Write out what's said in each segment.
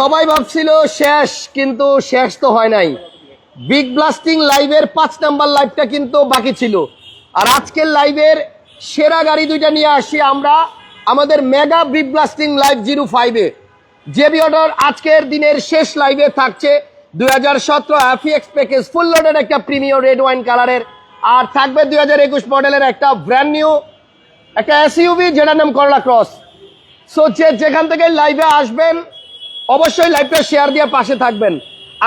সবাই ভাবছিল শেষ, কিন্তু শেষ তো হয় নাই। বিগ ব্লাস্টিং লাইভের পাঁচ নাম্বার লাইভটা কিন্তু বাকি ছিল। আর আজকের লাইভের সেরা গাড়ি দুইটা নিয়ে আসি আমরা, আমাদের mega big blasting live zero ফাইভে জেবি অর্ডার আজকের দিনের শেষ লাইভে থাকছে দুই হাজার সতেরো অ্যাফিএক্স প্যাকেজ ফুল লোডের একটা প্রিমিয়ার রেড ওয়াইন কালারের আর থাকবে দুই হাজার একুশ মডেলের একটা ব্র্যান্ড নিউ একটা এসইউভি যেটার নাম করলা ক্রস সো যে যেখান থেকে লাইভে আসবেন অবশ্যই লাইভটা শেয়ার দিয়ে পাশে থাকবেন।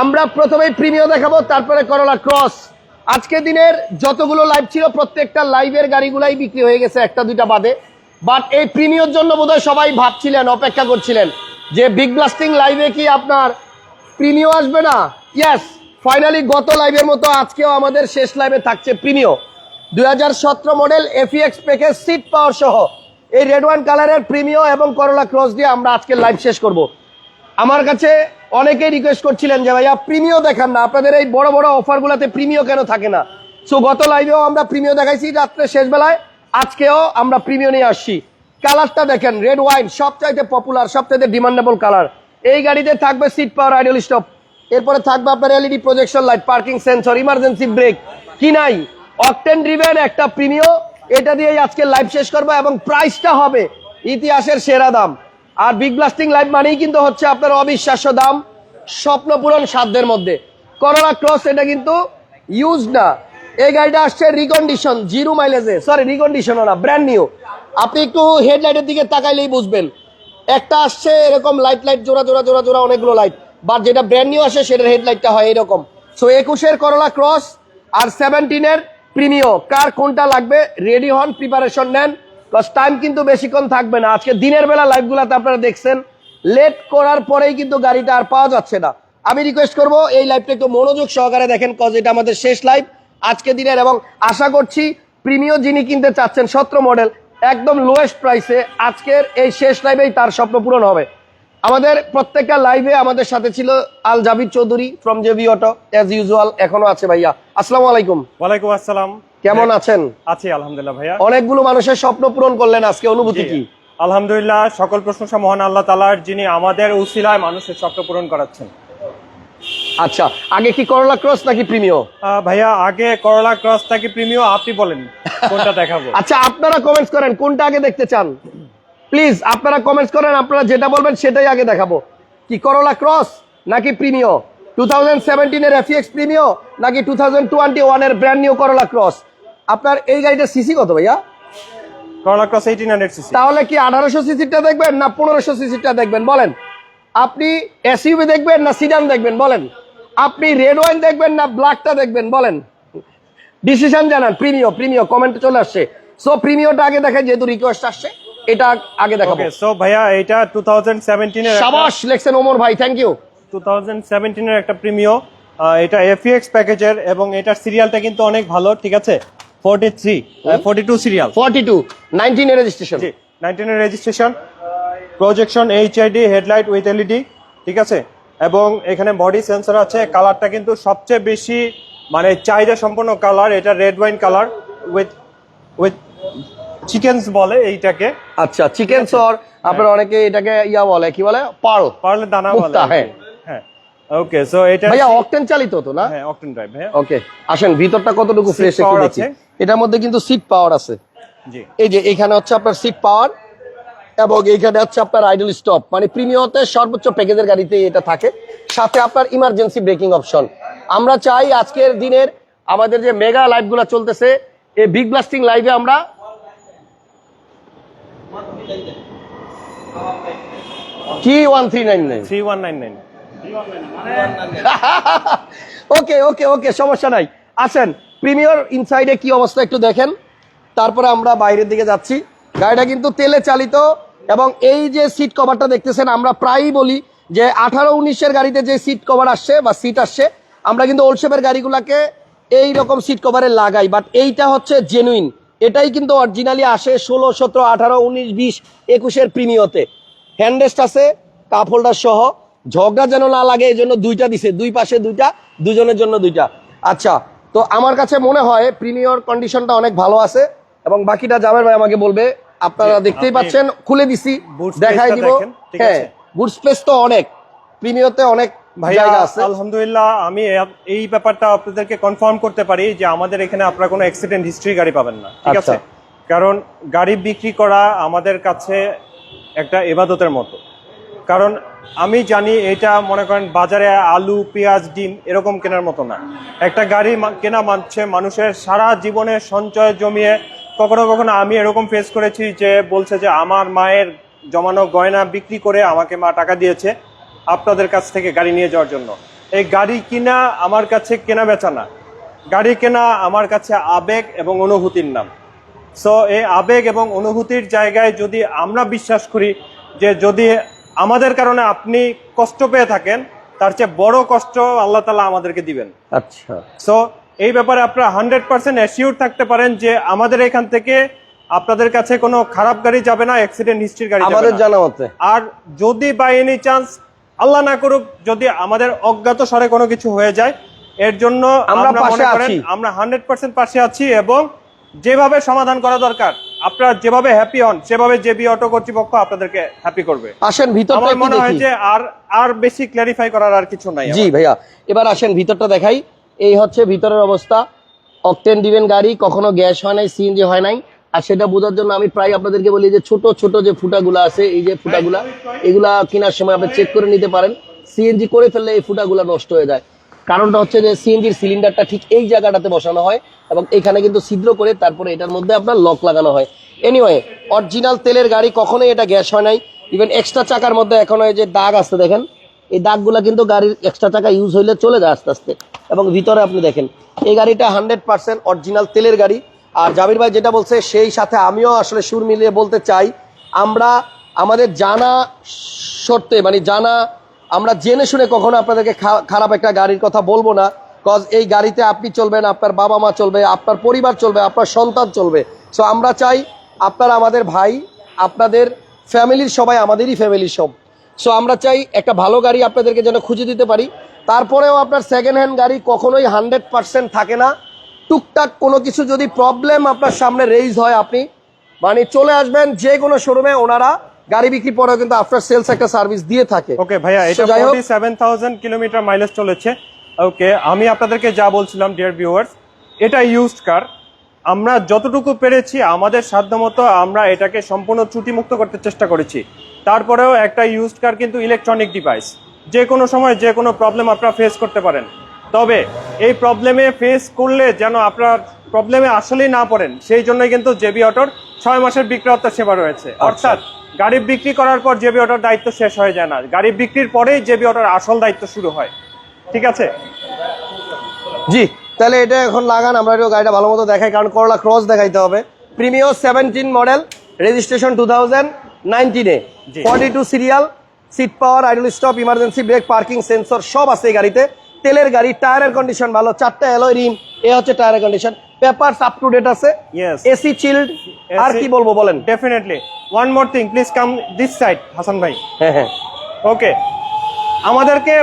আমরা প্রথমেই প্রিমিয় দেখাবো, তারপরে করলা ক্রস আজকে দিনের যতগুলো লাইভ ছিল, প্রত্যেকটা লাইভের গাড়িগুলাই বিক্রি হয়ে গেছে একটা দুইটা বাদে। বাট এই প্রিমিয়র জন্য বোধহয় সবাই ভাবছিলেন, অপেক্ষা করছিলেন যে বিগ ব্লাস্টিং লাইভে কি আপনার প্রিমিয় আসবে না? ইয়াস ফাইনালি গত লাইভের মতো আজকেও আমাদের শেষ লাইভে থাকছে প্রিমিয় দুই হাজার সতেরো model F X package seat power সহ। এই রেড ওয়ান কালারের প্রিমিয় এবং করলা ক্রস দিয়ে আমরা আজকে লাইভ শেষ করব। আমার কাছে অনেকেই রিকোয়েস্ট করছিলেন যে, ভাইয়া প্রিমিয় দেখান না। আপনাদের এই বড় বড় অফারগুলোতে প্রিমিয় কেন থাকে না? সো গত লাইভেও আমরা প্রিমিয় দেখাইছি, রাত্রে শেষ বেলায়। আজকেও আমরা প্রিমিয় নিয়ে আসছি। কালারটা দেখেন রেড ওয়াইন সবচাইতে পপুলার সবচাইতে ডিমান্ডেবল কালার এই গাড়িতে থাকবে সিট পাওয়ার আইডিয়াল স্টপ এরপরে থাকবে আপনার LED projection light parking sensor emergency brake কি নাই? অকটেন ড্রিভেন একটা প্রিমিয় এটা দিয়েই আজকে লাইভ শেষ করব এবং প্রাইসটা হবে ইতিহাসের সেরা দাম। আর বিগ ব্লাস্টিং লাইভ মানেই কিন্তু হচ্ছে আপনার অবিশ্বাস্য দাম, স্বপ্ন পূরণ সাধ্যের মধ্যে। করোনা ক্রস এটা কিন্তু ইউজ না। এই গাড়িটা আসছে রিকন্ডিশন জিরো মাইলেজে সরি রিকন্ডিশনও না ব্র্যান্ড নিউ আপনি একটু হেডলাইটের দিকে তাকাইলেই বুঝবেন। একটা আসছে এরকম লাইট লাইট জোড়া জোড়া জোড়া জোড়া অনেকগুলো লাইট বা যেটা ব্র্যান্ড নিউ আসে, সেটার হেডলাইটটা হয় এরকম। সো একুশের করোলা ক্রস আর সেভেন্টিনের প্রিমিও কার কোনটা লাগবে রেডি হন প্রিপারেশন নেন। প্লাস টাইম কিন্তু বেশিক্ষণ থাকবে না। আজকে দিনের বেলা লাইভগুলোতে আপনারা দেখছেন লেট করার পরেই কিন্তু গাড়িটা আর পাওয়া যাচ্ছে না। আমি রিকোয়েস্ট করব, এই লাইভটা একটু মনোযোগ সহকারে দেখেন কজ এটা আমাদের শেষ লাইভ আজকে দিনের, এবং আশা করছি প্রিমিয় যিনি কিনতে চাচ্ছেন, সতেরো মডেল একদম লোয়েস্ট প্রাইসে আজকের এই শেষ লাইভেই তার স্বপ্ন পূরণ হবে। আমাদের প্রত্যেকটা লাইভে আমাদের সাথে ছিল Al Jabir Chowdhury from JB auto as usual এখনও আছে ভাইয়া। আসসালামু আলাইকুম। ওয়ালাইকুম আসসালাম। কেমন আছেন? আছি আলহামদুলিল্লাহ ভাইয়া। অনেকগুলো মানুষের স্বপ্ন পূরণ করলেন আজকে অনুভূতি কি? আলহামদুলিল্লাহ সকল প্রশংসা মহান আল্লাহ তালার যিনি আমাদের উসিলায় মানুষের স্বপ্ন পূরণ করাচ্ছেন। আচ্ছা আগে কি করলা ক্রস নাকি প্রিমিয় আহ, ভাইয়া আগে করলা ক্রস নাকি প্রিমিও আপনি বলেন কোনটা দেখাবো? আচ্ছা আপনারা কমেন্টস করেন কোনটা আগে দেখতে চান? প্লিজ আপনারা কমেন্টস করেন আপনারা যেটা বলবেন সেটাই আগে দেখাবো। কি করলা ক্রস নাকি প্রিমিয় টু থাউজেন্ড সেভেন্টিনের এফিএক্স প্রিমিয় নাকি টু থাউজেন্ড টোয়েন্টি ওয়ানের ব্র্যান্ড নিউ করলা ক্রস আপনার এই গাড়িটা সিসি কত ভাইয়া? তাহলে কি আঠারোশো সিসিটা দেখবেন না পনেরোশো সিসিটা দেখবেন? বলেন। আপনি এসইউভি দেখবেন না সিডান দেখবেন? বলেন। আপনি রেড ওয়াইন দেখবেন না ব্ল্যাকটা দেখবেন? বলেন। ডিসিশন জানান। প্রিমিয় প্রিমিয় কমেন্টে চলে আসছে। সো প্রিমিয়টা আগে দেখায় যেহেতু রিকোয়েস্ট আসছে এটা আগে দেখাবো। সো ভাইয়া এটা টু থাউজেন্ড সেভেন্টিনের সাবাস লেখছেন ওমর ভাই থ্যাংক ইউ টু থাউজেন্ড সেভেন্টিনের একটা প্রিমিও এটা এফিএক্স প্যাকেজের এবং এটার সিরিয়ালটা কিন্তু অনেক ভালো ঠিক আছে? Forty three forty two serial forty two নাইনটিনের registration জি নাইনটিনের registration projection HID headlight with LED ঠিক আছে? এবং এখানে বডি সেন্সর আছে কালারটা কিন্তু সবচেয়ে বেশি মানে চাহিদা সম্পন্ন কালার এটা red wine colour with with chickens বলে এইটাকে। আচ্ছা চিকেন সর আপনার অনেকে এটাকে ইয়া বলে কি বলে? পার্ল। পারলে দানা বলে হ্যাঁ। ওকে সো এটা ভাইয়া অকটেন চালিত তো না? হ্যাঁ অকটেন ড্রাইভ হ্যাঁ ওকে আসেন ভিতরটা কতটুকু ফ্রেশ একটু দেখি। এটার মধ্যে কিন্তু সিট পাওয়ার আছে। জি। এই যে এখানে হচ্ছে আপনার সিট পাওয়ার এবং এইখানে হচ্ছে আপনার আইডল স্টপ মানে প্রিমিয়তে সর্বোচ্চ প্যাকেজের গাড়িতে এটা থাকে। সাথে আপনার ইমার্জেন্সি ব্রেকিং অপশন আমরা চাই আজকের দিনের আমাদের যে মেগা লাইভগুলো চলতেছে এই বিগ ব্লাস্টিং লাইভে আমরা কি one three nine nine three one nine nine okay okay okay সমস্যা নাই। আসেন প্রিমিয়র ইনসাইডে কি অবস্থা একটু দেখেন। তারপরে আমরা বাইরের দিকে যাচ্ছি। গাড়িটা কিন্তু তেলে চালিত এবং এই যে সিট কভারটা দেখতেছেন, আমরা প্রায়ই বলি যে আঠারো উনিশের গাড়িতে যে সিট কভার আসছে বা সিট আসছে, আমরা কিন্তু ওল্ডশেপের গাড়িগুলোকে এই রকম সিট কভারে লাগাই। বাট এইটা হচ্ছে জেনুইন এটাই কিন্তু অরিজিনালি আসে ষোলো, সতেরো, আঠারো, উনিশ, বিশ, একুশের প্রিমিয়তে হ্যান্ডেস্ট আছে কাপ হোল্ডার সহ। ঝগড়া যেন না লাগে এই জন্য দুইটা দিছে। দুই পাশে দুইটা দুজনের জন্য দুইটা। আচ্ছা তো আমার কাছে মনে হয় প্রিমিয়র কন্ডিশনটা অনেক ভালো আছে এবং বাকিটা জামের ভাই আমাকে বলবে। আপনারা দেখতেই পাচ্ছেন খুলে দিছি দেখাই দিব। হ্যাঁ বুট স্পেস তো অনেক প্রিমিয়তে অনেক ভাইয়া আলহামদুলিল্লাহ আমি এই ব্যাপারটা আপনাদেরকে কনফার্ম করতে পারি যে আমাদের এখানে আপনারা কোনো অ্যাক্সিডেন্ট হিস্ট্রি গাড়ি পাবেন না ঠিক আচ্ছা। আছে? কারণ গাড়ি বিক্রি করা আমাদের কাছে একটা এবাদতের মতো। কারণ আমি জানি এটা মনে করেন বাজারে আলু, পেঁয়াজ, ডিম এরকম কেনার মতো না। একটা গাড়ি কেনা মানছে মানুষের সারা জীবনে সঞ্চয় জমিয়ে কখনো কখনো আমি এরকম ফেস করেছি যে বলছে যে আমার মায়ের জমানো গয়না বিক্রি করে আমাকে মা টাকা দিয়েছে আপনাদের কাছ থেকে গাড়ি নিয়ে যাওয়ার জন্য। এই গাড়ি কিনা আমার কাছে কেনা বেচা না। গাড়ি কেনা আমার কাছে আবেগ এবং অনুভূতির নাম। সো এই আবেগ এবং অনুভূতির জায়গায় যদি আমরা বিশ্বাস করি যে যদি আমাদের কারণে আপনি কষ্ট পেয়ে থাকেন তার চেয়ে বড় কষ্ট আল্লাহ তালা আমাদেরকে দিবেন। আচ্ছা। সো এই ব্যাপারে আপনারা হান্ড্রেড পার্সেন্ট অ্যাসিওর থাকতে পারেন যে আমাদের এখান থেকে আপনাদের কাছে কোনো খারাপ গাড়ি যাবে না অ্যাক্সিডেন্ট হিস্ট্রির গাড়ি যাবে আমাদের না। জানা মতে। আর যদি বাই এনি চান্স আল্লাহ না করুক যদি আমাদের অজ্ঞাত স্বরে কোনো কিছু হয়ে যায় এর জন্য আমরা আমরা মনে করেন আমরা হান্ড্রেড পার্সেন্ট পাশে আছি এবং যেভাবে সমাধান করা দরকার আপনারা যেভাবে হ্যাপি হন সেভাবে জেবি অটো কর্তৃপক্ষ আপনাদেরকে হ্যাপি করবে। আসেন ভিতরটা আমার মনে হয় যে আর আর বেশি ক্ল্যারিফাই করার আর কিছু নাই জি ভাইয়া। এবার আসেন ভিতরটা দেখাই। এই হচ্ছে ভিতরের অবস্থা। অকটেন দিবেন গাড়ি কখনো গ্যাস হয় নাই সিএনজি হয় নাই। আর সেটা বোঝার জন্য আমি প্রায় আপনাদেরকে বলি যে ছোট ছোট যে ফুটাগুলো আছে এই যে ফুটাগুলা এগুলা কেনার সময় আপনি চেক করে নিতে পারেন। সিএনজি করে ফেললে এই ফুটাগুলা নষ্ট হয়ে যায়। কারণটা হচ্ছে যে সিএনজির সিলিন্ডারটা ঠিক এই জায়গাটাতে বসানো হয় এবং এখানে কিন্তু ছিদ্র করে তারপরে এটার মধ্যে আপনার লক লাগানো হয়। এনিওয়ে অরিজিনাল তেলের গাড়ি কখনোই এটা গ্যাস হয় নাই। ইভেন এক্সট্রা চাকার মধ্যে এখনও এই যে দাগ আসতে দেখেন, এই দাগগুলো কিন্তু গাড়ির এক্সট্রা চাকা ইউজ হইলে চলে যায় আস্তে আস্তে। এবং ভিতরে আপনি দেখেন, এই গাড়িটা হান্ড্রেড পার্সেন্ট অরিজিনাল তেলের গাড়ি। আর জাবির ভাই যেটা বলছে, সেই সাথে আমিও আসলে সুর মিলিয়ে বলতে চাই, আমরা আমাদের জানা সত্ত্বে মানে জানা আমরা জেনে শুনে কখনো আপনাদেরকে খারাপ একটা গাড়ির কথা বলব না কজ এই গাড়িতে আপনি চলবেন, আপনার বাবা মা চলবে, আপনার পরিবার চলবে, আপনার সন্তান চলবে। সো আমরা চাই আপনারা আমাদের ভাই, আপনাদের ফ্যামিলির সবাই আমাদেরই ফ্যামিলির সব। সো আমরা চাই একটা ভালো গাড়ি আপনাদেরকে যেন খুঁজে দিতে পারি। তারপরেও আপনার সেকেন্ড হ্যান্ড গাড়ি কখনোই হান্ড্রেড পার্সেন্ট থাকে না। টুকটাক কোনো কিছু যদি প্রবলেম আপনার সামনে রেইজ হয় আপনি মানে চলে আসবেন যে কোনো শোরুমে ওনারা গাড়ি বিক্রি পরেও কিন্তু আফটার সেলস একটা সার্ভিস দিয়ে থাকে। ওকে ভাইয়া এটা যাই হোক। Forty seven thousand kilometre mileage চলেছে। ওকে আমি আপনাদেরকে যা বলছিলাম ডিয়ার ভিউয়ার্স এটা ইউজড কার আমরা যতটুকু পেরেছি আমাদের সাধ্যমতো আমরা এটাকে সম্পূর্ণ ত্রুটিমুক্ত করতে চেষ্টা করেছি। তারপরেও একটা ইউজড কার কিন্তু ইলেকট্রনিক ডিভাইস যে কোনো সময় যে কোনো প্রবলেম আপনারা ফেস করতে পারেন। তবে এই প্রবলেমে ফেস করলে যেন আপনার প্রবলেমে আসলেই না পড়েন সেই জন্যই কিন্তু জেবি অটোর ছয় মাসের বিক্রেতা সেবা রয়েছে। অর্থাৎ গাড়ি বিক্রি করার পর জেবি অটোর দায়িত্ব শেষ হয়ে যায় না। গাড়ি বিক্রির পরেই জেবি অটোর আসল দায়িত্ব শুরু হয়। ঠিক আছে? জি তাহলে এটা এখন লাগান আমরা একটু গাড়িটা ভালো মতো দেখাই কারণ করলা ক্রস দেখাইতে হবে। Premio seventeen model registration two thousand নাইনটিনে। Forty two serial seat power idle stop emergency brake parking sensor সব আছে এই গাড়িতে। তেলের গাড়ি টায়ারের কন্ডিশন ভালো চারটা অ্যালয় রিম এ হচ্ছে টায়ারের condition papers up to date আছে. এসি চিল্ড আর কি বলব বলেন? Definitely one more thing please come this side Hasan ভাই. হ্যাঁ হ্যাঁ। ওকে আমাদেরকে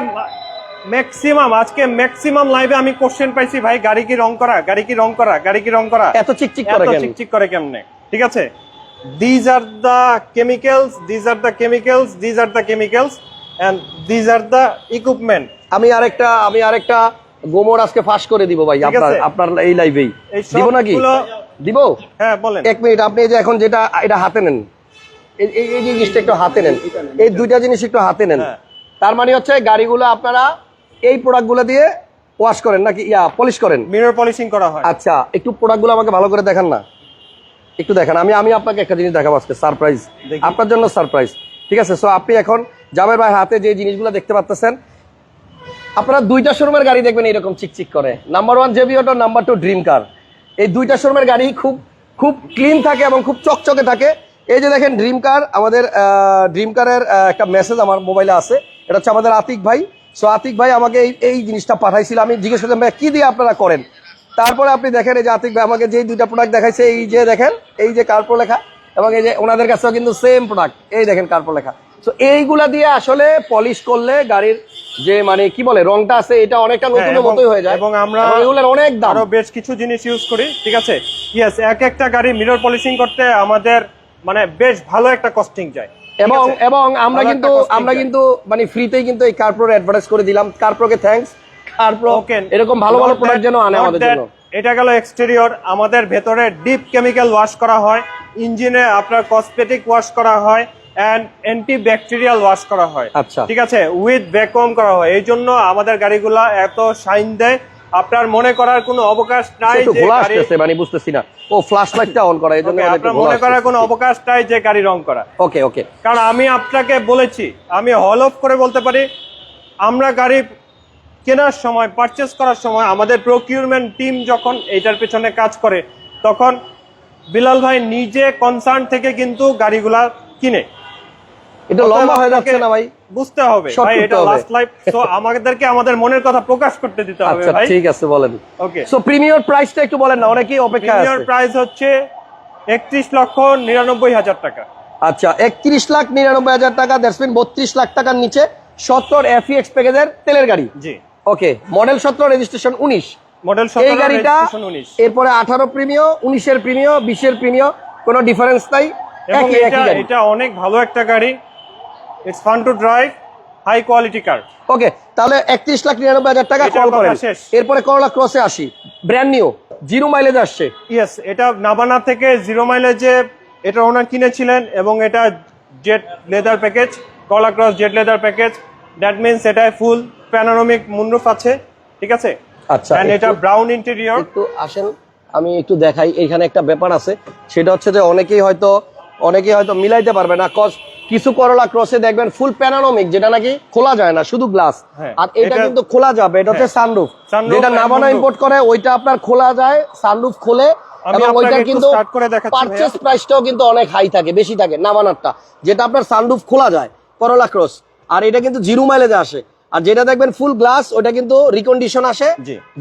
ম্যাক্সিমাম আজকে ম্যাক্সিমাম লাইভে আমি কোশ্চেন পাইছি ভাই গাড়ি কি রং করা গাড়ি কি রং করা গাড়ি কি রং করা? এত চিকচিক করে এত? চিকচিক করে কেমনে? ঠিক আছে? These are the chemicals these are the chemicals these are the chemicals and these are the equipment আমি আরেকটা আমি আরেকটা গোমর আজকে ফাঁস করে দিব ভাই আপনার আপনার এই লাইভেই দিব নাকি? দিব? হ্যাঁ বলেন। এক মিনিট আপনি এই যে এখন যেটা এটা হাতে নেন। এই এই- জিনিসটা একটু হাতে নেন। এই দুইটা জিনিস একটু হাতে নেন। হ্যাঁ। তার মানে হচ্ছে গাড়িগুলো আপনারা এই প্রোডাক্টগুলো দিয়ে ওয়াশ করেন নাকি ইয়া পলিশ করেন? মিরর পলিশিং করা হয়। আচ্ছা একটু প্রোডাক্টগুলো আমাকে ভালো করে দেখান না। একটু দেখান আমি আমি আপনাকে একটা জিনিস দেখাবো আজকে সারপ্রাইজ আপনার জন্য সারপ্রাইজ ঠিক আছে সো আপনি এখন জাবের ভাই হাতে যে জিনিসগুলো দেখতে পাচ্ছেন আপনারা দুইটা শোরুমের গাড়ি দেখবেন এরকম চিকচিক করে। Number one JB auto number two dream car এই দুইটা শোরুমের গাড়ি খুব খুব ক্লিন থাকে এবং খুব চকচকে থাকে। এই যে দেখেন ড্রিম কার আমাদের ড্রিম কারের একটা মেসেজ আমার মোবাইলে আছে। এটা হচ্ছে আমাদের আতিক ভাই। সো আতিক ভাই আমাকে এই এই জিনিসটা পাঠাইছিল। আমি জিজ্ঞেস করলাম ভাই কি দিয়ে আপনারা করেন? তারপরে আপনি দেখেন এই যে আতিক ভাই আমাকে যে দুইটা প্রোডাক্ট দেখাইছে এই যে দেখেন এই যে কার্পো লেখা এবং এই যে ওনাদের কাছেও কিন্তু সেম প্রোডাক্ট এই দেখেন কার্পো লেখা। সো এইগুলা দিয়ে আসলে পলিশ করলে গাড়ির যে মানে কি বলে রংটা আছে এটা অনেকটা নতুনের হ্যাঁ, মতোই হয়ে যায়। এবং আমরা এগুলোর অনেক দাম। আরও বেশ কিছু জিনিস ইউজ করি ঠিক আছে? ইয়েস এক একটা গাড়ি মিরর পলিশিং করতে আমাদের মানে বেশ ভালো একটা কস্টিং যায় এবং এবং আমরা কিন্তু আমরা কিন্তু মানে ফ্রিতেই কিন্তু এই কার্প্রোর অ্যাডভার্টাইজ করে দিলাম। কার্প্রোকে থ্যাঙ্কস কার্প্রো. এরকম ভালো ভালো প্রোডাক্ট যেন আনে আমাদের জন্য। এটা গেল এক্সটেরিয়র আমাদের ভেতরে ডিপ কেমিক্যাল ওয়াশ করা হয় ইঞ্জিনে আপনার কসমেটিক ওয়াশ করা হয় অ্যান্ড অ্যান্টি ব্যাকটেরিয়াল ওয়াশ করা হয়। আচ্ছা। ঠিক আছে? উইথ ভ্যাকুয়াম করা হয়। এই জন্য আমাদের গাড়িগুলা এত শাইন দেয় আপনার মনে করার কোনো অবকাশ নাই যে গাড়ি মানে বুঝতেছি না ও ফ্ল্যাশ লাইটটা অন করা এই জন্য আপনার মনে করার কোনো অবকাশ নাই যে গাড়ি রং করা। ওকে ওকে কারণ আমি আপনাকে বলেছি আমি হল অফ করে বলতে পারি আমরা গাড়ি কেনার সময় পারচেস করার সময় আমাদের প্রকিউরমেন্ট টিম যখন এটার পেছনে কাজ করে তখন বিলাল ভাই নিজে কনসার্ন থেকে কিন্তু গাড়িগুলা কিনে। এটা লম্বা হয়ে যাচ্ছে না ভাই? বুঝতে হবে। ভাই এটা লাস্ট লাইফ তো আমাদেরকে আমাদের মনের কথা প্রকাশ করতে দিতে হবে আচ্ছা ভাই। ঠিক আছে বলেন। ওকে সো প্রিমিয়ার প্রাইসটা একটু বলেন না অনেকেই অপেক্ষা প্রিমিয়ার আছে। প্রাইস হচ্ছে একত্রিশ লক্ষ নিরানব্বই হাজার টাকা। আচ্ছা একত্রিশ লাখ নিরানব্বই হাজার টাকা দ্যাটস মিন বত্রিশ লাখ টাকার নিচে সত্তর এফিএক্স প্যাকেজের তেলের গাড়ি। জি। ওকে মডেল সতেরো রেজিস্ট্রেশন উনিশ। মডেল এই গাড়িটা উনিশ। এরপরে আঠারো প্রিমিয় উনিশের প্রিমিয় বিশের প্রিমিয় কোনো ডিফারেন্স নাই। একই এটা একই গাড়ি। এটা অনেক ভালো একটা গাড়ি। It's fun to drive high quality car okay তাহলে একত্রিশ লাখ নিরানব্বই হাজার টাকা কল করেন। এরপরে করলা ক্রসে আসি। ব্র্যান্ড নিউ জিরো মাইলেজ আসছে। ইয়েস এটা নাবানা থেকে জিরো মাইলেজে এটা ওনার কিনেছিলেন এবং এটা Z leather package Corolla Cross Z leather package that means এটায় ফুল প্যানোরামিক মুনরুফ আছে ঠিক আছে? আচ্ছা And এটা ব্রাউন ইন্টেরিয়র একটু আসেন আমি একটু দেখাই এখানে একটা ব্যাপার আছে। সেটা হচ্ছে যে অনেকেই হয়তো অনেকেই হয়তো মিলাইতে পারবে না কজ কিছু করলা ক্রসে দেখবেন ফুল প্যানানোমিক যেটা নাকি খোলা যায় না শুধু গ্লাস হ্যাঁ, আর এটা কিন্তু খোলা যাবে এটা হচ্ছে হ্যাঁ, সানরুফ যেটা and নাবানা ইম্পোর্ট করে ওইটা আপনার খোলা যায় সানরুফ খোলে এবং ওইটা কিন্তু start করে দেখাচ্ছি পারচেস প্রাইসটাও কিন্তু অনেক হাই থাকে বেশি থাকে নাবানারটা যেটা আপনার সানরুফ খোলা যায় করলা ক্রস আর এটা কিন্তু জিরো মাইলেজে আসে। আর যেটা দেখবেন ফুল গ্লাস ওটা কিন্তু রিকন্ডিশন আসে।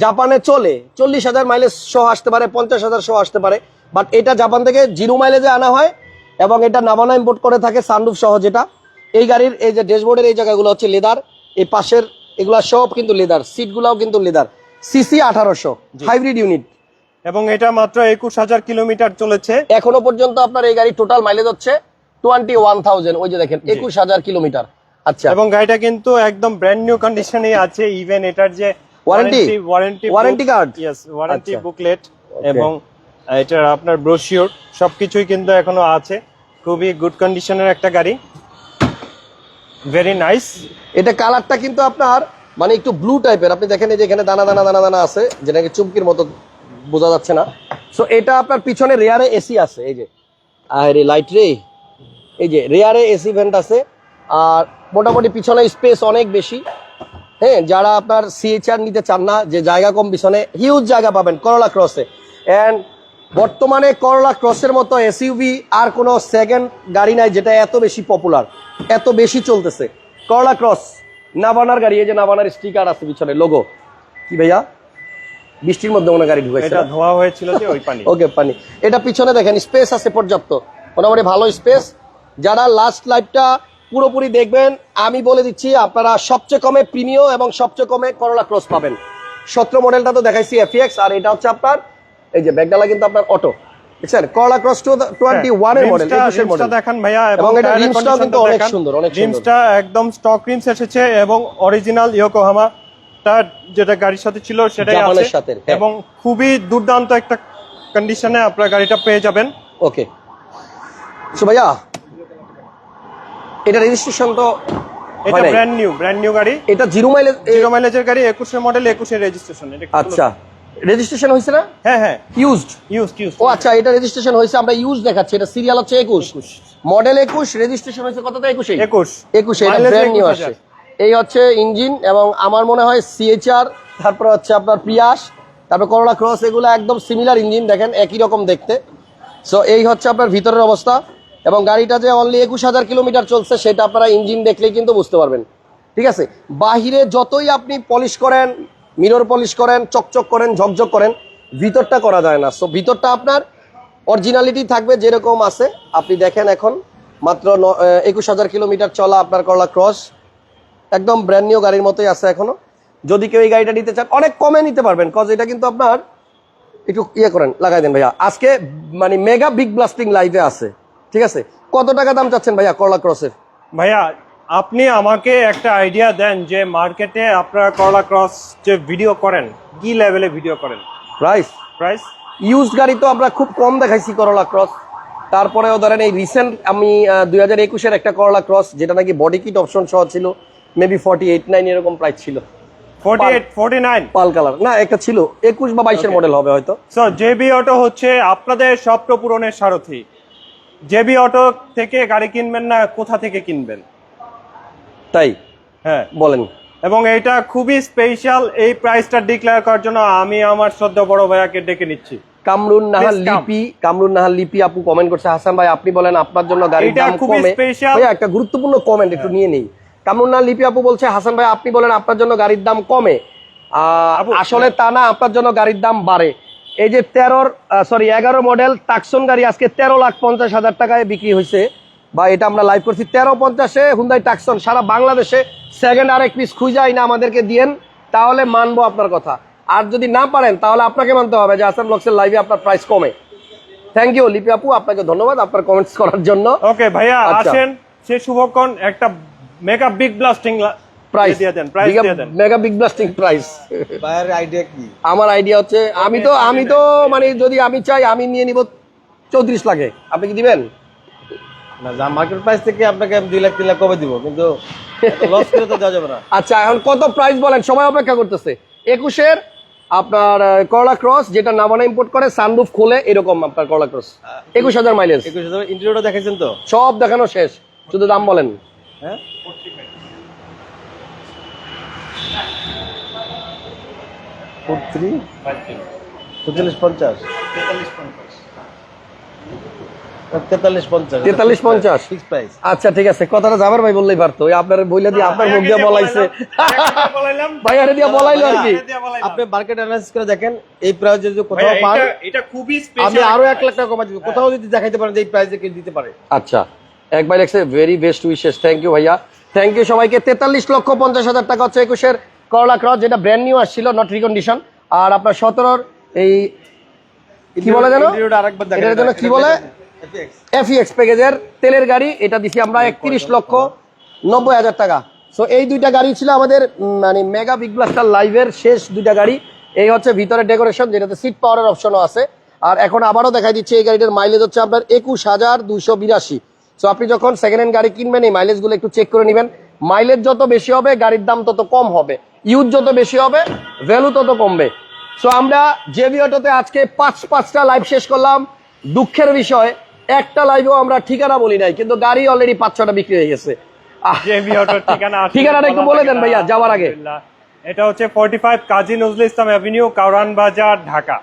জাপানে চলে চল্লিশ হাজার মাইলেজ সহ আসতে পারে পঞ্চাশ হাজার সহ আসতে পারে। বাট এটা জাপান থেকে জিরো মাইলেজে আনা হয় এবং এটা নাবানা ইম্পোর্ট করে থাকে সানরুফ সহ যেটা। এই গাড়ির এই যে ড্যাশবোর্ডের এই জায়গাগুলো হচ্ছে লেদার এই পাশের এগুলা সব কিন্তু লেদার সিটগুলাও কিন্তু লেদার সিসি আঠারোশো হাইব্রিড ইউনিট এবং এটা মাত্র একুশ হাজার কিলোমিটার চলেছে। এখনও পর্যন্ত আপনার এই গাড়ি টোটাল মাইলেজ হচ্ছে টোয়েন্টি ওয়ান থাউজেন্ড ওই যে দেখেন একুশ হাজার কিলোমিটার। আচ্ছা। এবং গাড়িটা কিন্তু একদম ব্র্যান্ড নিউ কন্ডিশনে আছে ইভেন এটার যে Warranty? Warranty Warranty card? Yes warranty. Booklet এবং এটার আপনার ব্রোশিওর সব কিছুই কিন্তু এখনও আছে। খুবই গুড কন্ডিশনের একটা গাড়ি। ভেরি নাইস এটা কালারটা কিন্তু আপনার মানে একটু ব্লু টাইপের আপনি দেখেন যে এখানে দানা দানা দানা দানা আছে যেটাকে চুমকির মতো বোঝা যাচ্ছে না। সো এটা আপনার পিছনে রেয়ারে এসি আছে, এই যে। আরে লাইট রে এই যে রেয়ারে এসি ভেন্ট আছে। আর মোটামুটি পিছনে স্পেস অনেক বেশি। হ্যাঁ যারা আপনার সিএচআর নিতে চান না, যে জায়গা কম পিছনে হিউজ জায়গা পাবেন করলা ক্রসে অ্যান্ড বর্তমানে করলা ক্রসের মতো এসইউভি আর কোনো সেকেন্ড গাড়ি নাই যেটা এত বেশি পপুলার এত বেশি চলতেছে। করলা ক্রস নাবানার গাড়ি এই যে নাবানার স্টিকার আছে পিছনে লোগো কি ভাইয়া? বৃষ্টির মধ্যে মনে গাড়ি ঢুকাইছে এটা ধোয়া হয়েছিল যে ওই পানি। ওকে পানি। এটা পিছনে দেখেন স্পেস আছে পর্যাপ্ত। মোটামুটি ভালো স্পেস যারা লাস্ট লাইফটা পুরোপুরি দেখবেন আমি বলে দিচ্ছি আপনারা সবচেয়ে কমে প্রিমিয় এবং সবচেয়ে কমে করলা ক্রস পাবেন। সতেরো মডেলটা তো দেখাইছি এফএক্স আর এটা হচ্ছে আপনার এই যে ব্যাগডালা কিন্তু আপনার অটো দেখছেন করলা ক্রস টোয়েন্টি মডেল রিমসটা- একুশের মডেল দেখান ভাইয়া এবং এটা রিমসটাও কিন্তু অনেক সুন্দর, অনেক সুন্দর। রিমসটা একদম স্টক রিমস এসেছে এবং অরিজিনাল ইয়োকোহামা তার যেটা গাড়ির সাথে ছিল সেটাই আছে। সাথে, হ্যাঁ। এবং খুবই দুর্দান্ত একটা কন্ডিশনে আপনার গাড়িটা পেয়ে যাবেন। ওকে। সো ভাইয়া এটা রেজিস্ট্রেশন তো এটা ব্র্যান্ড নিউ ব্র্যান্ড নিউ গাড়ি। এটা জিরো মাইলেজ জিরো মাইলেজের গাড়ি একুশের মডেল একুশের রেজিস্ট্রেশন আচ্ছা। রেজিস্ট্রেশন হয়েছে না? হ্যাঁ হ্যাঁ। ইউজড ইউজ ইউজ ও আচ্ছা এটা রেজিস্ট্রেশন হয়েছে আমরা ইউজ দেখাচ্ছি এটা সিরিয়াল হচ্ছে একুশ। মডেল একুশ রেজিস্ট্রেশন হয়েছে কতটা একুশে একুশ। একুশে এটা ব্র্যান্ড নিউ 21,000 আসছে। এই হচ্ছে ইঞ্জিন এবং আমার মনে হয় সিএচআর তারপর হচ্ছে আপনার প্রিয়াস তারপর করোলা ক্রস এগুলো একদম সিমিলার ইঞ্জিন দেখেন একই রকম দেখতে। সো এই হচ্ছে আপনার ভিতরের অবস্থা। এবং গাড়িটা যে অনলি একুশ হাজার কিলোমিটার চলছে সেটা আপনারা ইঞ্জিন দেখলেই কিন্তু বুঝতে পারবেন। ঠিক আছে? বাহিরে যতই আপনি পলিশ করেন মিরর পলিশ করেন, চকচক করেন, ঝকঝক করেন, ভিতরটা করা যায় না। সো ভিতরটা আপনার অরিজিনালিটি থাকবে যেরকম আছে। আপনি দেখেন এখন মাত্র একুশ হাজার কিলোমিটার চলা আপনার করলা ক্রস। একদম ব্র্যান্ড নিউ গাড়ির মতোই আছে এখনও যদি কেউ এই গাড়িটা নিতে চান, অনেক কমে নিতে পারবেন কজ এটা কিন্তু আপনার একটু ইয়ে করেন, লাগাই দেন ভাইয়া। আজকে মানে মেগা বিগ ব্লাস্টিং লাইভে আছে। ঠিক আছে? কত টাকা দাম চাচ্ছেন ভাইয়া করলা ক্রসের? ভাইয়া আপনি আমাকে একটা আইডিয়া দেন যে মার্কেটে আপনারা করলা ক্রস যে ভিডিও করেন কি লেভেলে ভিডিও করেন? প্রাইস প্রাইস ইউজ গাড়ি তো আমরা খুব কম দেখাইছি করলা ক্রস তারপরেও ধরেন এই রিসেন্ট আমি দুই হাজার একুশের একটা করলা ক্রস যেটা নাকি বডি কিট অপশন সহ ছিল মেবি ফর্টি এইট নাইন এরকম প্রাইস ছিল। পাল কালার না একটা ছিল একুশ বা বাইশের মডেল হবে হয়তো। সো জেবি অটো হচ্ছে আপনাদের স্বপ্ন পূরণের সারথি জেবি অটো থেকে গাড়ি কিনবেন না কোথা থেকে কিনবেন? তাই? হ্যাঁ। বলেন। এবং এটা খুবই স্পেশাল এই প্রাইসটা ডিক্লেয়ার করার জন্য আমি আমার সদ্য বড় ভাইয়াকে ডেকে নিচ্ছি। কামরুন নাহাল লিপি কামরুন নাহাল লিপি আপু কমেন্ট করছে। হাসান ভাই আপনি বলেন আপনার জন্য গাড়ির এটা দাম কমে. একটা গুরুত্বপূর্ণ কমেন্ট একটু নিয়ে নেই। কামরুন নাহাল লিপি আপু বলছে হাসান ভাই আপনি বলেন আপনার জন্য গাড়ির দাম কমে। আসলে তা না আপনার জন্য গাড়ির দাম বাড়ে। এই যে তেরোর সরি এগারো মডেল টাকসন গাড়ি আজকে তেরো লাখ পঞ্চাশ হাজার টাকায় বিক্রি হয়েছে বা এটা আমরা লাইভ করছি তেরো পঞ্চাশে হুন্দাই টাকসন সারা বাংলাদেশে সেকেন্ড আরেক পিস খুঁজাই না আমাদেরকে দিয়েন তাহলে মানবো আপনার কথা। আর যদি না পারেন তাহলে আপনাকে মানতে হবে যে আসাম ব্লগসের লাইভে আপনার প্রাইস কমে। থ্যাংক ইউ লিপি আপু আপনাকে ধন্যবাদ আপনার কমেন্টস করার জন্য। ওকে ভাইয়া আচ্ছা। আসেন সে শুভক্ষণ একটা মেগা বিগ ব্লাস্টিং প্রাইস দিয়ে দেন প্রাইস দিয়ে দেন। মেগা বিগ ব্লাস্টিং প্রাইস ভাইয়ের আইডিয়া কি? আমার আইডিয়া হচ্ছে আমি তো আমি তো মানে যদি আমি চাই আমি নিয়ে নিব চৌত্রিশ লাখে। আপনি কি দিবেন? না মার্কেট প্রাইস থেকে আপনাকে আমি দুই লাখ তিন লাখ কমে দিব? কিন্তু লস করে তো দেওয়া যাবে না। আচ্ছা এখন কত প্রাইস বলেন? সবাই অপেক্ষা করতেছে। একুশের আপনার করলা ক্রস যেটা নামানা ইম্পোর্ট করে সানরুফ খুলে এরকম আপনার করলা ক্রস একুশ হাজার মাইলেজ একুশ হাজার ইন্টারভিউটা দেখাইছেন তো? সব দেখানো শেষ। শুধু দাম বলেন। হ্যাঁ? ফোর থ্রি পঞ্চাশ। তেতাল্লিশ পঞ্চাশ। তেতাল্লিশ পঞ্চাশ। আচ্ছা ঠিক আছে। কথাটা যাবার ভাই বললেই পারতো। আপনার বইলা দিয়ে আপনার মুখ দিয়ে বলাইছে। ভাই আরে দিয়ে বলাইলো আর কি। আপনি মার্কেট অ্যানালাইসিস করে দেখেন এই প্রাইস যদি কোথাও পান এটা- এটা খুবই আমি আরও এক লাখ টাকা কমাই কোথাও যদি দেখাইতে পারেন যে এই প্রাইসে কেউ দিতে পারে। আচ্ছা। একবার লেখছে very best wishes thank you ভাইয়া। থ্যাংক ইউ সবাইকে। তেতাল্লিশ লক্ষ পঞ্চাশ হাজার টাকা হচ্ছে একুশের করলা ক্রস যেটা ব্র্যান্ড নিউ আসছিল নট রিকন্ডিশন আর আপনার সতেরোর এই কি বলে যেন? আরেকবার দেখেন এটার জন্য কি বলে? এফিএক্স প্যাকেজের তেলের গাড়ি এটা দিছি আমরা একত্রিশ লক্ষ নব্বই হাজার টাকা। সো এই দুইটা গাড়ি ছিল আমাদের মানে মেগা বিগ ব্লাস্টার লাইভের শেষ দুইটা গাড়ি। এই হচ্ছে ভিতরে ডেকোরেশন যেটাতে সিট পাওয়ারের অপশনও আছে। আর এখন আবারও দেখাই দিচ্ছি এই গাড়িটার মাইলেজ হচ্ছে আপনার একুশ হাজার দুইশো বিরাশি। সো আপনি যখন সেকেন্ড হ্যান্ড গাড়ি কিনবেন এই মাইলেজগুলো একটু চেক করে নেবেন। মাইলেজ যত বেশি হবে গাড়ির দাম তত কম হবে। ইউজ যত বেশি হবে ভ্যালু তত কমবে। সো আমরা জেবি অটোতে আজকে পাঁচ পাঁচটা লাইভ শেষ করলাম। দুঃখের বিষয় একটা লাইভেও আমরা ঠিকানা বলি নাই কিন্তু গাড়ি অলরেডি পাঁচ ছটা বিক্রি হয়ে গেছে। ঠিকানাটা একটু বলে দেন ভাইয়া, যাওয়ার আগে। এটা হচ্ছে forty five Kazi Nazrul Islam avenue Kawran Bazar Dhaka.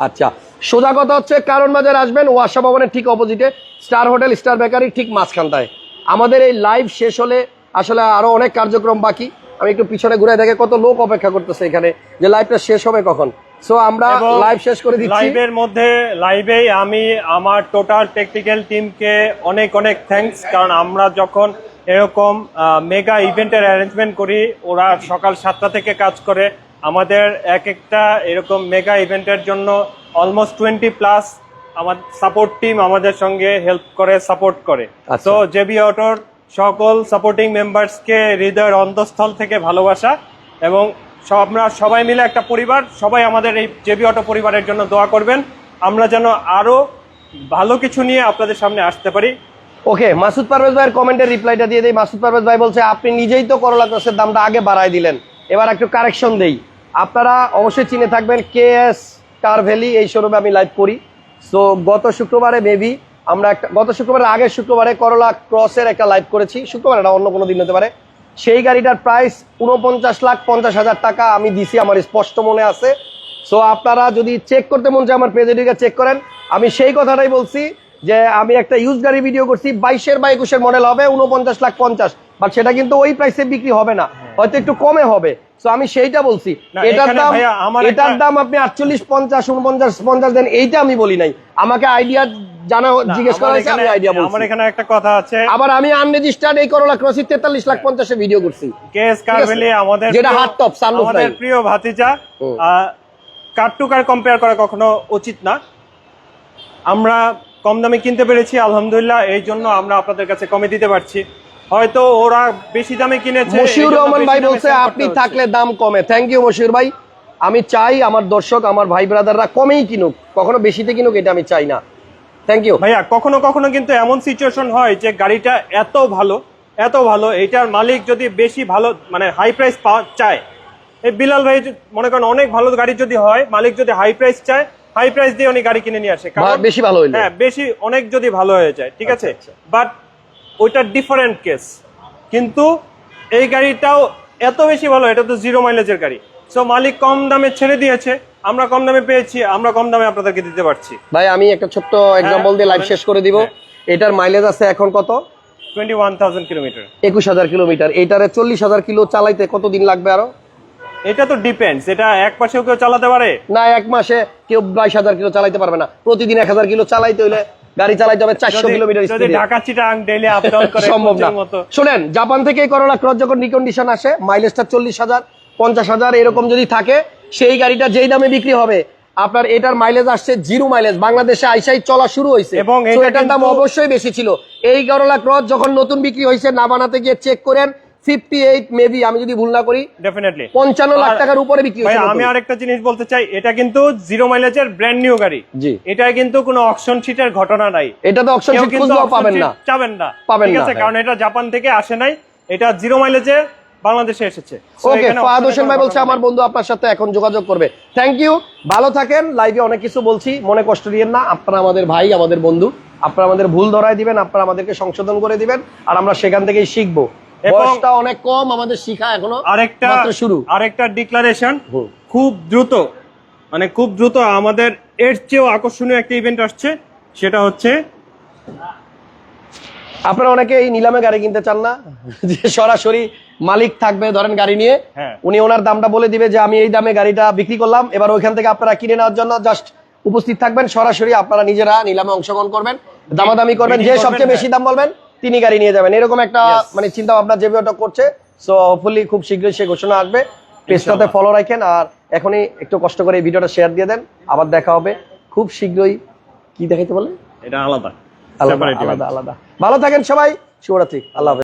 আচ্ছা সোজা কথা হচ্ছে কারণ বাজার আসবেন ওয়াসা ভবনের ঠিক অপোজিটে স্টার হোটেল স্টার বেকারি ঠিক মাঝখানটায়। আমাদের এই লাইভ শেষ হলে আসলে আরও অনেক কার্যক্রম বাকি। আমি একটু পিছনে ঘুরে দেখে কত লোক অপেক্ষা করতেছে এখানে যে লাইভটা শেষ হবে কখন? সো আমরা লাইভ শেষ করে দিচ্ছি। লাইভের মধ্যে লাইভেই আমি আমার টোটাল টেকনিক্যাল টিমকে অনেক অনেক থ্যাঙ্কস কারণ আমরা যখন এরকম মেগা ইভেন্টের অ্যারেঞ্জমেন্ট করি ওরা সকাল সাতটা থেকে কাজ করে। আমাদের এক একটা এরকম মেগা ইভেন্টের জন্য অলমোস্ট টোয়েন্টি প্লাস আমার সাপোর্ট টিম আমাদের সঙ্গে হেল্প করে সাপোর্ট করে। তো জেবি অটোর সকল সাপোর্টিং মেম্বার্সকে হৃদয়ের অন্তঃস্থল থেকে ভালোবাসা এবং সব সবাই মিলে একটা পরিবার, সবাই আমাদের এই জেবি অটো পরিবারের জন্য দোয়া করবেন। আমরা যেন আরও ভালো কিছু নিয়ে আপনাদের সামনে আসতে পারি। ওকে, মাসুদ পারভেজ ভাইয়ের কমেন্টের রিপ্লাইটা দিয়ে দেই। মাসুদ পারভেজ ভাই বলছে, আপনি নিজেই তো করলা ক্রসের দামটা আগে বাড়ায় দিলেন। এবার একটু কারেকশন দেই। আপনারা অবশ্যই চিনে থাকবেন, কে এস কার ভ্যালি এই শোরুমে আমি লাইভ করি। সো গত শুক্রবারে মেবি আমরা একটা গত শুক্রবারের আগের শুক্রবারে করলা ক্রসের একটা লাইভ করেছি। শুক্রবার এটা অন্য কোনো দিন হতে পারে। সেই গাড়িটার প্রাইস উনপঞ্চাশ লাখ পঞ্চাশ হাজার টাকা আমি দিছি আমার স্পষ্ট মনে আছে। সো আপনারা যদি চেক করতে মন চায় আমার পেজেডিকে চেক করেন। আমি সেই কথাটাই বলছি যে আমি একটা ইউজ গাড়ি ভিডিও করছি বাইশের বা একুশের মডেল হবে উনপঞ্চাশ লাখ পঞ্চাশ বাট সেটা কিন্তু ওই প্রাইসে বিক্রি হবে না। হয়তো একটু কমে হবে। সো আমি সেইটা বলছি। এটার দাম এটার দাম আপনি আটচল্লিশ পঞ্চাশ উনপঞ্চাশ পঞ্চাশ দেন এইটা আমি বলি নাই। আমাকে আইডিয়া জানা জিজ্ঞেস করা হয়েছে আমি আইডিয়া আমার এখানে একটা কথা আছে। আবার আমি আনরেজিস্টার্ড এই করলা ক্রসি তেতাল্লিশ লাখ পঞ্চাশে ভিডিও করছি। কেএস কারভেলি আমাদের যেটা hard top, sunroof আমাদের প্রিয় ভাতিজা কার টু কার কম্পেয়ার করা কখনো উচিত না। আমরা কম দামে কিনতে পেরেছি আলহামদুলিল্লাহ এই জন্য আমরা আপনাদের কাছে কমে দিতে পারছি। হয়তো ওরা বেশি দামে কিনেছে মশিউর রহমান ভাই বলছে আপনি থাকলে দাম কমে। থ্যাংক ইউ মশিউর ভাই। আমি চাই আমার দর্শক আমার ভাই ব্রাদাররা কমেই কিনুক। কখনো বেশিতে কিনুক এটা আমি চাই না। থ্যাংক ইউ ভাইয়া কখনো কখনো কিন্তু এমন সিচুয়েশন হয় যে গাড়িটা এত ভালো এত ভালো এটার মালিক যদি বেশি ভালো মানে হাই প্রাইস পাওয়া চায়। এই বিলাল ভাই মনে করেন অনেক ভালো গাড়ি যদি হয় মালিক যদি হাই প্রাইস চায় হাই প্রাইস দিয়ে উনি গাড়ি কিনে নিয়ে আসে। কারণ বেশি ভালো হ্যাঁ বেশি অনেক যদি ভালো হয়ে যায় ঠিক আছে? আচ্ছা, বাট ওইটা ডিফারেন্ট কেস কিন্তু এই গাড়িটাও এত বেশি ভালো এটা তো জিরো মাইলেজের গাড়ি। সো মালিক কম দামে ছেড়ে দিয়েছে আমরা কম দামে পেয়েছি আমরা কম দামে আপনাদেরকে দিতে পারছি। ভাই আমি একটা ছোট্ট এক্সাম্পল দিয়ে লাইভ শেষ করে দিব। এটার মাইলেজ আছে এখন কত? টোয়েন্টি ওয়ান থাউজেন্ড কিলোমিটার একুশ হাজার কিলোমিটার এইটারে চল্লিশ হাজার কিলো চালাইতে কতদিন লাগবে আরও? এটা তো ডিপেন্ডস এটা এক পাশেও কেউ চালাতে পারে? না এক মাসে কেউ বাইশ হাজার কিলো চালাইতে পারবে না। প্রতিদিন এক হাজার কিলো চালাইতে হলে গাড়ি চালাইতে হবে চারশো কিলোমিটার সম্ভব না। শুনেন জাপান থেকে করোলা ক্রস যখন রিকন্ডিশন আসে মাইলেজটা চল্লিশ হাজার পঞ্চাশ হাজার এরকম যদি থাকে সেই গাড়িটা যেই দামে বিক্রি হবে আপনার এটার মাইলেজ আসছে জিরো মাইলেজ বাংলাদেশে আইসাই চলা শুরু হয়েছে। এবং এটার দাম অবশ্যই বেশি ছিল। এই করোলা ক্রস যখন নতুন বিক্রি হয়েছে না বানাতে গিয়ে চেক করেন। ফিফটি এইট মেবি আমি যদি ভুল না করি ডেফিনেটলি পঞ্চান্ন লাখ টাকার উপরে বিক্রি ভাই হয়েছে আমি আরেকটা জিনিস বলতে চাই এটা কিন্তু জিরো মাইলেজের ব্র্যান্ড নিউ গাড়ি। জি। কিন্তু কোনো অকশন শিটের ঘটনা নাই। এটা তো পাবেন না। চাবেন না। ঠিক আছে। কারণ এটা জাপান থেকে আসে নাই। এটা জিরো মাইলেজে বাংলাদেশে এসেছে। ওকে ফাহাদ হোসেন ভাই বলছে আমার বন্ধু আপনার সাথে এখন যোগাযোগ করবে। থ্যাংক ইউ ভালো থাকেন। লাইভে অনেক কিছু বলছি। মনে কষ্ট দিয়েন না। আপনারা আমাদের ভাই আমাদের বন্ধু। আপনারা আমাদের ভুল ধরায় দিবেন। আপনারা আমাদেরকে সংশোধন করে দিবেন। আর আমরা সেখান থেকেই শিখব। বয়সটা অনেক কম আমাদের শিখা এখনও আরেকটা শুরু আরেকটা ডিক্লারেশন খুব দ্রুত মানে খুব দ্রুত আমাদের এর চেয়েও আকর্ষণীয় একটা ইভেন্ট আসছে সেটা হচ্ছে আপনারা অনেকে এই নিলামে গাড়ি কিনতে চান না যে সরাসরি মালিক থাকবে ধরেন গাড়ি নিয়ে হ্যাঁ। উনি ওনার দামটা বলে দিবে যে আমি এই দামে গাড়িটা বিক্রি করলাম এবার ওইখান থেকে আপনারা কিনে নেওয়ার জন্য জাস্ট উপস্থিত থাকবেন সরাসরি আপনারা নিজেরা নিলামে অংশগ্রহণ করবেন দামাদামি করবেন যে সবচেয়ে বেশি হ্যাঁ। দাম বলবেন তিনি গাড়ি নিয়ে যাবেন। এরকম একটা মানে চিন্তা ভাবনা যে ওটা করছে সো হোপফুলি খুব শীঘ্রই সে ঘোষণা আসবে। পেজটাতে ফলো রাখেন আর এখনই একটু কষ্ট করে এই ভিডিওটা শেয়ার দিয়ে দেন। আবার দেখা হবে। খুব শীঘ্রই কি দেখাইতে বলে? এটা আলাদা। আলাদা আলাদা ভালো থাকেন সবাই। শুভরাত্রি। আল্লাহ